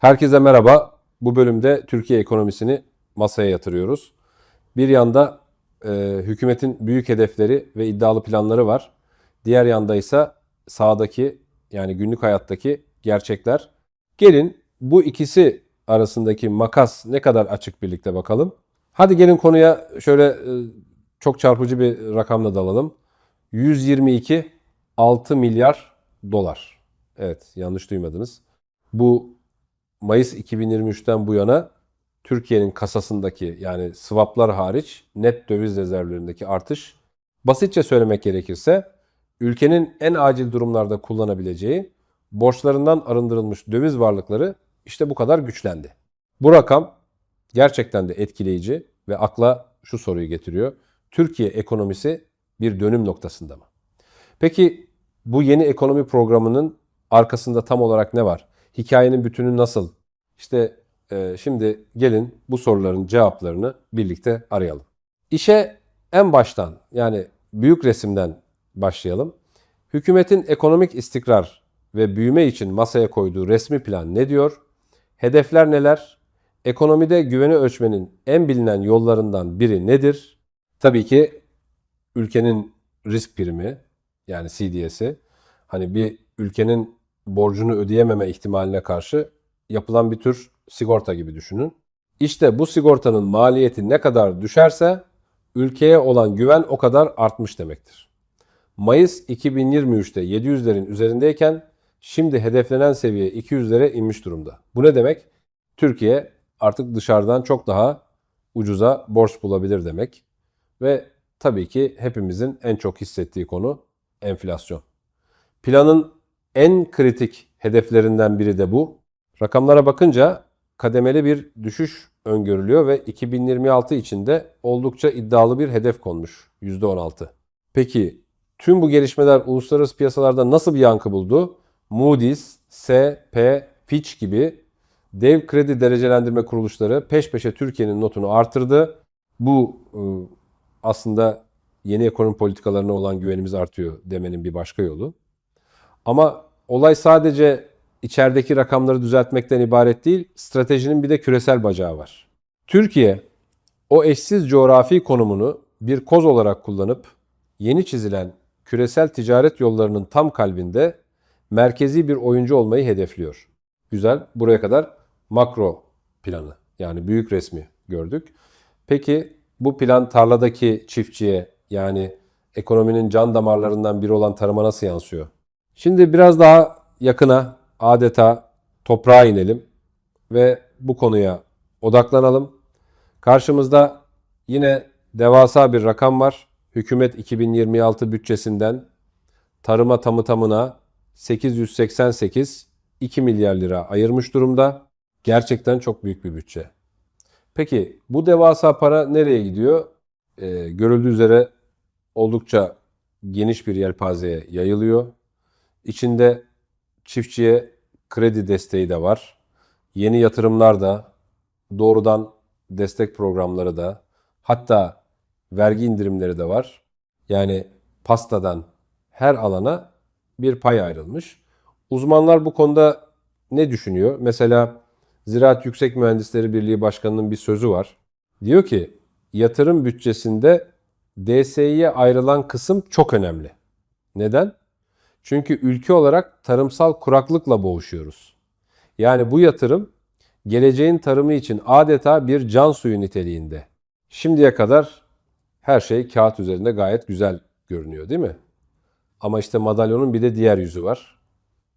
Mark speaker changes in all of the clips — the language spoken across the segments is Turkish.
Speaker 1: Herkese merhaba. Bu bölümde Türkiye ekonomisini masaya yatırıyoruz. Bir yanda e, hükümetin büyük hedefleri ve iddialı planları var. Diğer yanda ise sahadaki yani günlük hayattaki gerçekler. Gelin bu ikisi arasındaki makas ne kadar açık birlikte bakalım. Hadi gelin konuya şöyle e, çok çarpıcı bir rakamla dalalım. 122 6 milyar dolar. Evet yanlış duymadınız. Bu Mayıs 2023'ten bu yana Türkiye'nin kasasındaki yani swaplar hariç net döviz rezervlerindeki artış basitçe söylemek gerekirse ülkenin en acil durumlarda kullanabileceği borçlarından arındırılmış döviz varlıkları işte bu kadar güçlendi. Bu rakam gerçekten de etkileyici ve akla şu soruyu getiriyor. Türkiye ekonomisi bir dönüm noktasında mı? Peki bu yeni ekonomi programının arkasında tam olarak ne var? Hikayenin bütünü nasıl? İşte e, şimdi gelin bu soruların cevaplarını birlikte arayalım. İşe en baştan yani büyük resimden başlayalım. Hükümetin ekonomik istikrar ve büyüme için masaya koyduğu resmi plan ne diyor? Hedefler neler? Ekonomide güveni ölçmenin en bilinen yollarından biri nedir? Tabii ki ülkenin risk primi yani CDS'i hani bir ülkenin borcunu ödeyememe ihtimaline karşı yapılan bir tür sigorta gibi düşünün. İşte bu sigortanın maliyeti ne kadar düşerse ülkeye olan güven o kadar artmış demektir. Mayıs 2023'te 700'lerin üzerindeyken şimdi hedeflenen seviye 200'lere inmiş durumda. Bu ne demek? Türkiye artık dışarıdan çok daha ucuza borç bulabilir demek. Ve tabii ki hepimizin en çok hissettiği konu enflasyon. Planın en kritik hedeflerinden biri de bu. Rakamlara bakınca kademeli bir düşüş öngörülüyor ve 2026 içinde oldukça iddialı bir hedef konmuş %16. Peki tüm bu gelişmeler uluslararası piyasalarda nasıl bir yankı buldu? Moody's, S&P, Fitch gibi dev kredi derecelendirme kuruluşları peş peşe Türkiye'nin notunu artırdı. Bu e, aslında yeni ekonomi politikalarına olan güvenimiz artıyor demenin bir başka yolu. Ama olay sadece içerideki rakamları düzeltmekten ibaret değil, stratejinin bir de küresel bacağı var. Türkiye o eşsiz coğrafi konumunu bir koz olarak kullanıp yeni çizilen küresel ticaret yollarının tam kalbinde merkezi bir oyuncu olmayı hedefliyor. Güzel, buraya kadar makro planı yani büyük resmi gördük. Peki bu plan tarladaki çiftçiye yani ekonominin can damarlarından biri olan tarıma nasıl yansıyor? Şimdi biraz daha yakına adeta toprağa inelim ve bu konuya odaklanalım. Karşımızda yine devasa bir rakam var. Hükümet 2026 bütçesinden tarıma tamı tamına 888 2 milyar lira ayırmış durumda. Gerçekten çok büyük bir bütçe. Peki bu devasa para nereye gidiyor? Ee, görüldüğü üzere oldukça geniş bir yelpazeye yayılıyor. İçinde çiftçiye kredi desteği de var. Yeni yatırımlar da, doğrudan destek programları da, hatta vergi indirimleri de var. Yani pastadan her alana bir pay ayrılmış. Uzmanlar bu konuda ne düşünüyor? Mesela Ziraat Yüksek Mühendisleri Birliği Başkanı'nın bir sözü var. Diyor ki yatırım bütçesinde DSİ'ye ayrılan kısım çok önemli. Neden? Çünkü ülke olarak tarımsal kuraklıkla boğuşuyoruz. Yani bu yatırım geleceğin tarımı için adeta bir can suyu niteliğinde. Şimdiye kadar her şey kağıt üzerinde gayet güzel görünüyor değil mi? Ama işte madalyonun bir de diğer yüzü var.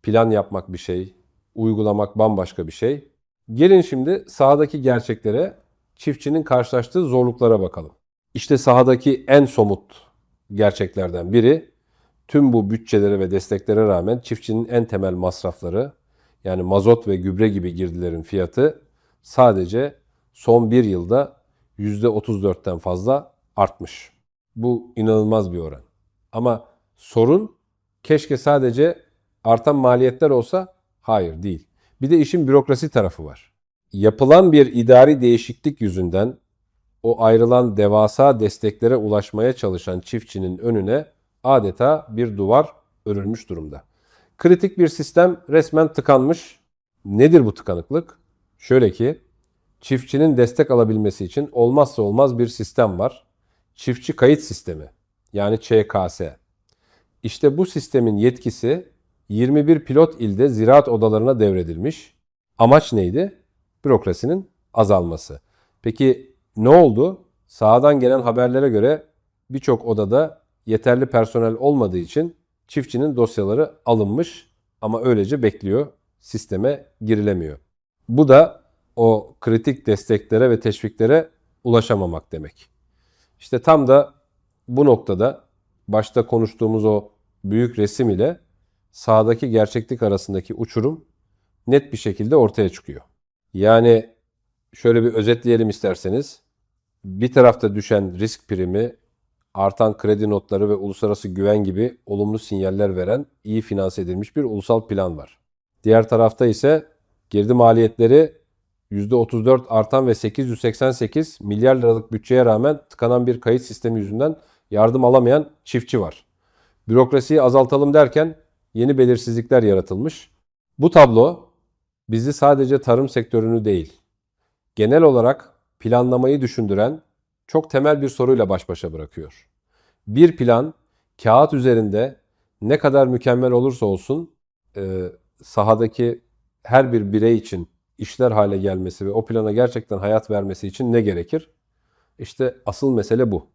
Speaker 1: Plan yapmak bir şey, uygulamak bambaşka bir şey. Gelin şimdi sahadaki gerçeklere, çiftçinin karşılaştığı zorluklara bakalım. İşte sahadaki en somut gerçeklerden biri tüm bu bütçelere ve desteklere rağmen çiftçinin en temel masrafları yani mazot ve gübre gibi girdilerin fiyatı sadece son bir yılda %34'ten fazla artmış. Bu inanılmaz bir oran. Ama sorun keşke sadece artan maliyetler olsa hayır değil. Bir de işin bürokrasi tarafı var. Yapılan bir idari değişiklik yüzünden o ayrılan devasa desteklere ulaşmaya çalışan çiftçinin önüne adeta bir duvar örülmüş durumda. Kritik bir sistem resmen tıkanmış. Nedir bu tıkanıklık? Şöyle ki çiftçinin destek alabilmesi için olmazsa olmaz bir sistem var. Çiftçi kayıt sistemi yani ÇKS. İşte bu sistemin yetkisi 21 pilot ilde ziraat odalarına devredilmiş. Amaç neydi? Bürokrasinin azalması. Peki ne oldu? Sahadan gelen haberlere göre birçok odada yeterli personel olmadığı için çiftçinin dosyaları alınmış ama öylece bekliyor. Sisteme girilemiyor. Bu da o kritik desteklere ve teşviklere ulaşamamak demek. İşte tam da bu noktada başta konuştuğumuz o büyük resim ile sahadaki gerçeklik arasındaki uçurum net bir şekilde ortaya çıkıyor. Yani şöyle bir özetleyelim isterseniz. Bir tarafta düşen risk primi, artan kredi notları ve uluslararası güven gibi olumlu sinyaller veren iyi finanse edilmiş bir ulusal plan var. Diğer tarafta ise girdi maliyetleri %34 artan ve 888 milyar liralık bütçeye rağmen tıkanan bir kayıt sistemi yüzünden yardım alamayan çiftçi var. Bürokrasiyi azaltalım derken yeni belirsizlikler yaratılmış. Bu tablo bizi sadece tarım sektörünü değil, genel olarak planlamayı düşündüren çok temel bir soruyla baş başa bırakıyor. Bir plan kağıt üzerinde ne kadar mükemmel olursa olsun e, sahadaki her bir birey için işler hale gelmesi ve o plana gerçekten hayat vermesi için ne gerekir? İşte asıl mesele bu.